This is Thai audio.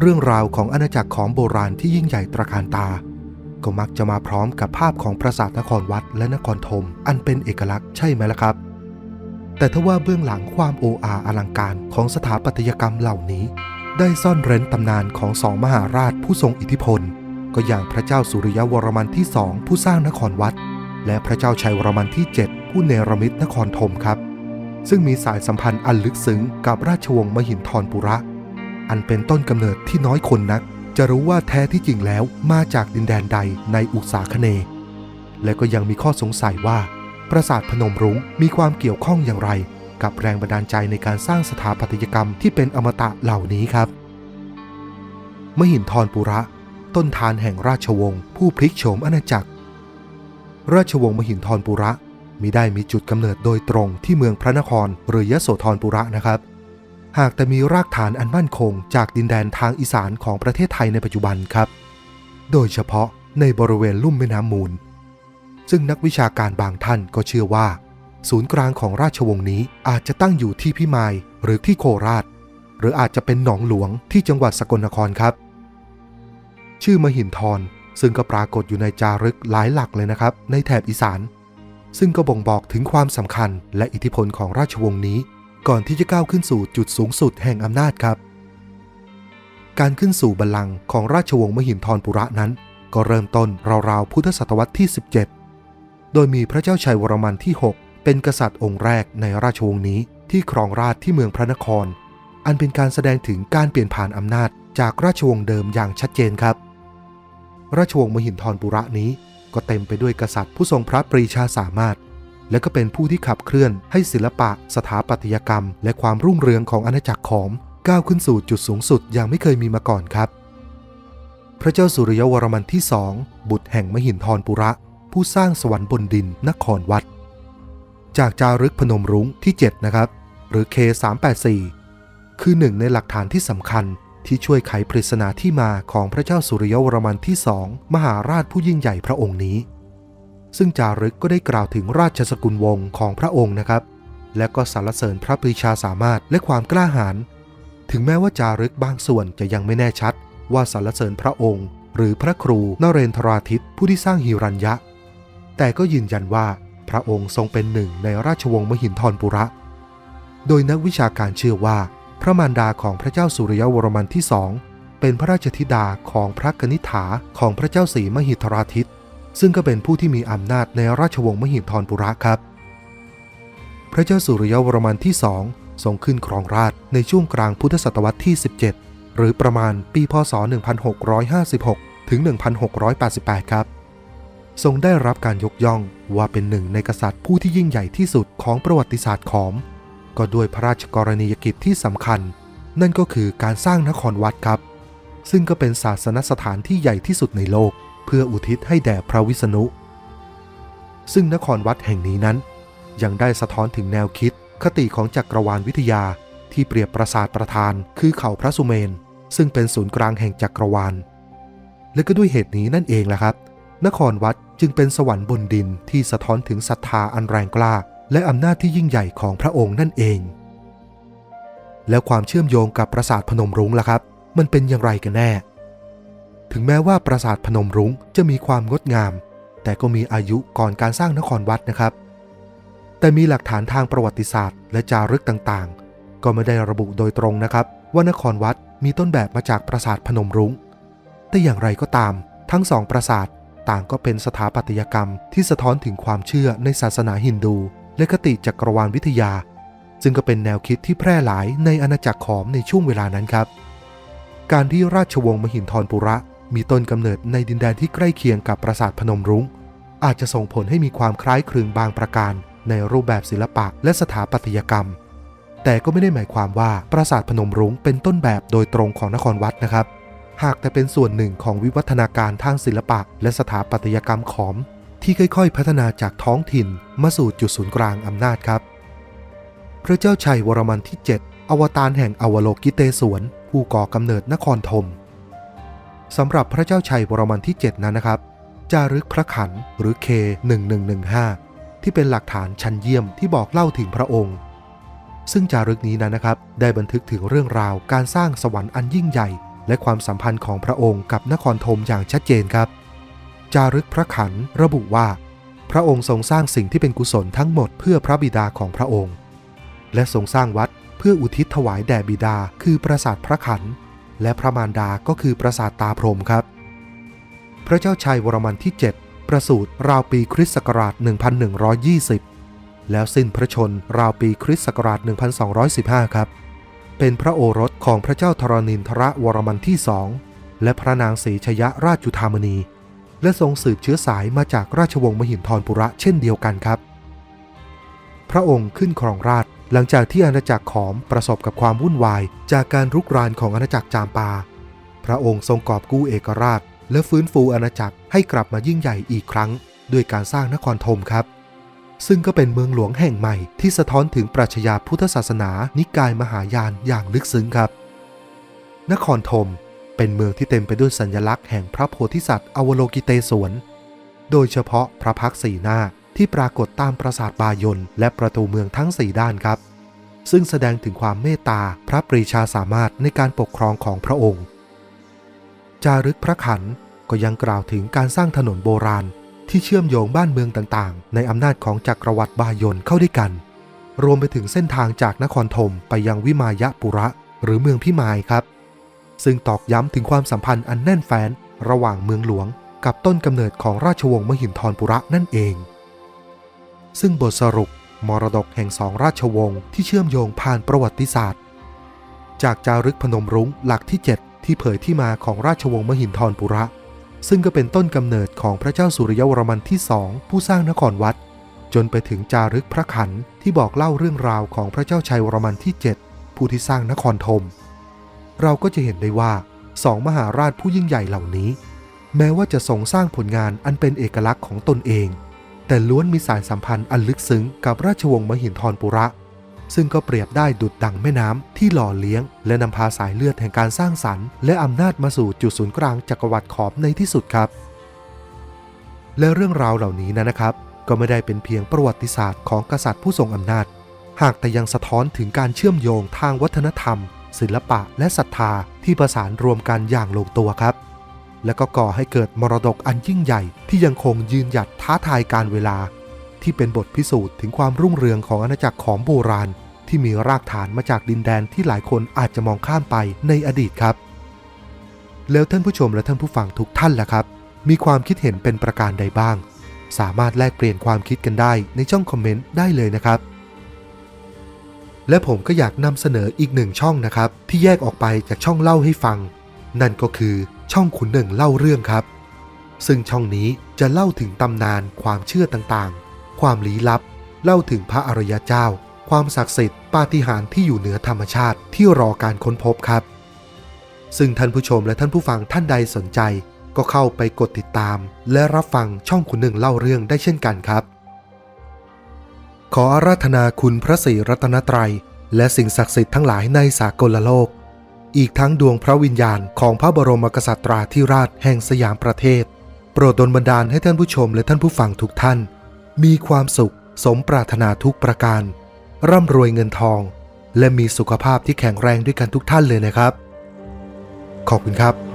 เรื่องราวของอาณาจักรของโบราณที่ยิ่งใหญ่ตระการตา ก็มักจะมาพร้อมกับภาพของปราสาทนครวัดและนครธมอันเป็นเอกลักษณ์ใช่ไหมล่ะครับ แต่ถ้าว่าเบื้องหลังความโออาอลังการของสถาปัตยกรรมเหล่านี้ ได้ซ่อนเร้นตำนานของสองมหาราชผู้ทรงอิทธิพล ก็อย่างพระเจ้าสุริยวรมันที่สองผู้สร้างนครวัด และพระเจ้าชัยวรมันที่ 7 ผู้เนรมิตนครธมครับ ซึ่งมีสายสัมพันธ์อันลึกซึ้งกับราชวงศ์มหินทรปุระ อันเป็นต้นกำเนิดที่น้อยคนนัก จะรู้ว่าแท้ที่จริงแล้วมาจากดินแดนใดในอุษาคเนย์และก็ยังมีข้อสงสัยว่า ปราสาทพนมรุ้งมีความเกี่ยวข้องอย่างไร กับแรงบันดาลใจในการสร้างสถาปัตยกรรมที่เป็นอมตะเหล่านี้ครับ มหินทรปุระ ต้นทานแห่งราชวงศ์ผู้พลิกโฉมอาณาจักร ราชวงศ์มหินทรปุระมิได้มีจุดกำเนิดโดยตรงที่เมืองพระนครหรือยโสธรปุระนะครับ หากแต่มีรากฐานอันมั่นคง จากดินแดนทางอีสานของประเทศไทยในปัจจุบันครับ โดยเฉพาะในบริเวณลุ่มแม่น้ำมูล ซึ่งนักวิชาการบางท่านก็เชื่อว่า ศูนย์กลางของราชวงศ์นี้อาจจะตั้งอยู่ที่พิมายหรือที่โคราช หรืออาจจะเป็นหนองหลวงที่จังหวัดสกลนครครับ ชื่อมหินทรซึ่งก็ปรากฏอยู่ในจารึกหลายหลักเลยนะครับ ในแถบอีสาน ซึ่งก็บ่งบอกถึงความสำคัญและอิทธิพลของราชวงศ์นี้ ก่อนที่จะก้าวขึ้นสู่จุดสูงสุดแห่งอำนาจครับ การขึ้นสู่บัลลังก์ของราชวงศ์มหินทรปุระนั้น ก็เริ่มต้นราวๆพุทธศตวรรษที่ 17 โดยมีพระเจ้าชัยวรมันที่ 6 เป็นกษัตริย์องค์แรกในราชวงศ์นี้ที่ครองราชที่เมืองพระนคร อันเป็นการแสดงถึงการเปลี่ยนผ่านอำนาจจากราชวงศ์เดิมอย่างชัดเจนครับ ราชวงศ์มหินทรปุระนี้ก็เต็มไปด้วยกษัตริย์ผู้ทรงพระปรีชาสามารถ และก็เป็นผู้ที่ขับเคลื่อนให้ศิลปะ สถาปัตยกรรม และความรุ่งเรืองของอาณาจักรขอมก้าวขึ้นสู่จุดสูงสุดอย่างไม่เคยมีมาก่อนครับ พระเจ้าสุริยวรมันที่สองบุตรแห่งมหินทรปุระ ผู้สร้างสวรรค์บนดินนครวัด จากจารึกพนมรุ้งที่ 7 นะครับ หรือ K384 คือหนึ่งในหลักฐานที่สำคัญที่ช่วยไขปริศนาที่มาของพระเจ้าสุริยวรมันที่สองมหาราชผู้ยิ่งใหญ่พระองค์นี้ ซึ่งจารึกก็ได้กล่าวถึงราชสกุลวงศ์ของพระองค์นะครับ และก็สรรเสริญพระปรีชาสามารถและความกล้าหาญถึงแม้ว่าจารึกบางส่วนจะยังไม่แน่ชัด ว่าสรรเสริญพระองค์ หรือพระครูนเรนทราทิตผู้ที่สร้างหิรัญยะ แต่ก็ยืนยันว่าพระองค์ทรงเป็นหนึ่งในราชวงศ์มหินทรปุระ โดยนักวิชาการเชื่อว่า พระมารดาของพระเจ้าสุริยวรมันที่สองเป็นพระราชธิดาของพระกนิษฐาของพระเจ้าศรีมหิทราทิต ซึ่งก็เป็นผู้ที่มีอำนาจในราชวงศ์มหินทรปุระครับ พระเจ้าสุริยวรมันที่สองทรงขึ้นครองราชในช่วงกลางพุทธศตวรรษที่ 17 หรือประมาณปีพศ 1656 ถึง 1688 ครับ ทรงได้รับการยกย่องว่าเป็นหนึ่งในกษัตริย์ผู้ที่ยิ่งใหญ่ที่สุดของประวัติศาสตร์ขอม ก็ด้วยพระราชกรณียกิจที่สำคัญ นั่นก็คือการสร้างนครวัดครับ ซึ่งก็เป็นศาสนสถานที่ใหญ่ที่สุดในโลก เพื่ออุทิศให้แด่พระวิษณุ ซึ่งนครวัดแห่งนี้นั้น ยังได้สะท้อนถึงแนวคิดคติของจักรวาลวิทยาที่เปรียบปราสาทประธานคือเขาพระสุเมน ซึ่งเป็นศูนย์กลางแห่งจักรวาล และก็ด้วยเหตุนี้นั่นเองแหละครับ นครวัดจึงเป็นสวรรค์บนดินที่สะท้อนถึงศรัทธาอันแรงกล้า และอำนาจที่ยิ่งใหญ่ของพระองค์นั่นเอง แล้วความเชื่อมโยงกับปราสาทพนมรุ้งล่ะครับ มันเป็นอย่างไรกันแน่ ถึงแม้ว่าปราสาทพนมรุ้งจะมีความงดงาม แต่ก็มีอายุก่อนการสร้างนครวัดนะครับ แต่มีหลักฐานทางประวัติศาสตร์ และจารึกต่างๆ ก็ไม่ได้ระบุโดยตรงนะครับ ว่านครวัดมีต้นแบบมาจากปราสาทพนมรุ้ง แต่อย่างไรก็ตาม ทั้งสองปราสาทต่างก็เป็นสถาปัตยกรรมที่สะท้อนถึงความเชื่อในศาสนาฮินดู และคติจักรวาลวิทยา ซึ่งก็เป็นแนวคิดที่แพร่หลายในอาณาจักรขอมในช่วงเวลานั้นครับ การที่ราชวงศ์มหินทรปุระ มีต้นกำเนิดในดินแดนที่ใกล้เคียงกับปราสาทพนมรุ้ง อาจจะส่งผลให้มีความคล้ายคลึงบางประการ ในรูปแบบศิลปะและสถาปัตยกรรม แต่ก็ไม่ได้หมายความว่าปราสาทพนมรุ้งเป็นต้นแบบโดยตรงของนครวัดนะครับ หากแต่เป็นส่วนหนึ่งของวิวัฒนาการทางศิลปะ และสถาปัตยกรรมขอม ที่ค่อยๆ พัฒนาจากท้องถิ่นมาสู่จุดศูนย์กลางอำนาจครับ พระเจ้าชัยวรมันที่ 7 อวตารแห่งอวโลกิเตศวนผู้ก่อกำเนิดนครธม สำหรับพระเจ้าชัยวรมันที่ 7 นั้นนะครับ จารึกพระขันหรือเค1115 ที่เป็นหลักฐานชั้นเยี่ยมที่บอกเล่าถึงพระองค์ ซึ่งจารึกนี้นั้นนะครับ ได้บันทึกถึงเรื่องราวการสร้างสวรรค์อันยิ่งใหญ่ และความสัมพันธ์ของพระองค์กับนครธมอย่างชัดเจนครับ จารึกพระขันระบุว่า พระองค์ทรงสร้างสิ่งที่เป็นกุศลทั้งหมดเพื่อพระบิดาของพระองค์ และทรงสร้างวัดเพื่ออุทิศถวายแด่บิดา คือปราสาทพระขัน และพระมารดาก็คือปราสาทตาพรมครับ พระเจ้าชัยวรมันที่ 7 ประสูติราวปีคริสต์ศักราช 1120 แล้วสิ้นพระชนราวปีคริสต์ศักราช 1215 ครับ เป็นพระโอรสของพระเจ้าธรณินทรวรมันที่สองและพระนางศรีชยราชจุธามณี และทรงสืบเชื้อสายมาจากราชวงศ์มหินทรปุระเช่นเดียวกันครับ พระองค์ขึ้นครองราช หลังจากที่อาณาจักรขอมประสบกับความวุ่นวาย จากการรุกรานของอาณาจักรจามปา พระองค์ทรงกอบกู้เอกราช และฟื้นฟูอาณาจักรให้กลับมายิ่งใหญ่อีกครั้ง ด้วยการสร้างนครธมครับ ซึ่งก็เป็นเมืองหลวงแห่งใหม่ที่สะท้อนถึงปรัชญาพุทธศาสนา นิกายมหายานอย่างลึกซึ้งครับ นครธมเป็นเมืองที่เต็มไปด้วยสัญลักษณ์แห่งพระโพธิสัตว์อวโลกิเตศวน โดยเฉพาะพระพักตร์สีหน้า ที่ปรากฏตามปราสาทบายนและประตูเมืองทั้งสี่ด้านครับ ซึ่งแสดงถึงความเมตตาพระปรีชาสามารถในการปกครองของพระองค์ จารึกพระขันก็ยังกล่าวถึงการสร้างถนนโบราณ ที่เชื่อมโยงบ้านเมืองต่างๆ ในอำนาจของจักรวรรดิบายนเข้าด้วยกัน รวมไปถึงเส้นทางจากนครธมไปยังวิมายะปุระ หรือเมืองพิมายครับ ซึ่งตอกย้ำถึงความสัมพันธ์อันแน่นแฟ้นระหว่างเมืองหลวง กับต้นกำเนิดของราชวงศ์มหินทรปุระนั่นเอง ซึ่งบทสรุปมรดกแห่งสองราชวงศ์ที่เชื่อมโยงผ่านประวัติศาสตร์ จากจารึกพนมรุ้งหลักที่ 7 ที่เผยที่มาของราชวงศ์มหินทรปุระ ซึ่งก็เป็นต้นกำเนิดของพระเจ้าสุริยวรมันที่สองผู้สร้างนครวัด จนไปถึงจารึกพระขันที่บอกเล่าเรื่องราวของพระเจ้าชัยวรมันที่ 7 ผู้ที่สร้างนครธมเราก็จะเห็นได้ว่าสองมหาราชผู้ยิ่งใหญ่เหล่านี้ แม้ว่าจะทรงสร้างผลงานอันเป็นเอกลักษณ์ของตนเอง แต่ล้วนมีสายสัมพันธ์อันลึกซึ้งกับราชวงศ์มหินทรปุระ ซึ่งก็เปรียบได้ดุดดังแม่น้ำที่หล่อเลี้ยง และนำพาสายเลือดแห่งการสร้างสรรค์และอำนาจมาสู่จุดศูนย์กลางจักรวรรดิขอมในที่สุดครับ และเรื่องราวเหล่านี้นะนะครับ ก็ไม่ได้เป็นเพียงประวัติศาสตร์ของกษัตริย์ผู้ทรงอำนาจ หากแต่ยังสะท้อนถึงการเชื่อมโยงทางวัฒนธรรม ศิลปะและศรัทธาที่ประสานรวมกันอย่างลงตัวครับ และก็ก่อให้เกิดมรดกอันยิ่งใหญ่ที่ยังคงยืนหยัดท้าทายการเวลา ที่เป็นบทพิสูจน์ถึงความรุ่งเรืองของอาณาจักรของโบราณ ที่มีรากฐานมาจากดินแดนที่หลายคนอาจจะมองข้ามไปในอดีตครับ แล้วท่านผู้ชมและท่านผู้ฟังทุกท่านล่ะครับ มีความคิดเห็นเป็นประการใดบ้าง สามารถแลกเปลี่ยนความคิดกันได้ในช่องคอมเมนต์ได้เลยนะครับและผมก็อยากนำเสนออีกหนึ่งช่องนะครับ ที่แยกออกไปจากช่องเล่าให้ฟัง นั่นก็คือช่องขุนหนึ่งเล่าเรื่องครับ ซึ่งช่องนี้จะเล่าถึงตำนานความเชื่อต่างๆ ความลี้ลับ เล่าถึงพระอริยเจ้า ความศักดิ์สิทธิ์ปาฏิหาริย์ที่อยู่เหนือธรรมชาติที่รอการค้นพบครับ ซึ่งท่านผู้ชมและท่านผู้ฟังท่านใดสนใจ ก็เข้าไปกดติดตาม และรับฟังช่องขุนหนึ่งเล่าเรื่องได้เช่นกันครับ ขออาราธนาคุณพระศรีรัตนตรัยและสิ่งศักดิ์สิทธิ์ทั้งหลายในสากลโลก อีกทั้งดวงพระวิญญาณของพระบรมกษัตราธิราชแห่งสยามประเทศ โปรดดลบันดาลให้ท่านผู้ชมและท่านผู้ฟังทุกท่าน มีความสุขสมปรารถนาทุกประการ ร่ำรวยเงินทอง และมีสุขภาพที่แข็งแรงด้วยกันทุกท่านเลยนะครับ ขอบคุณครับ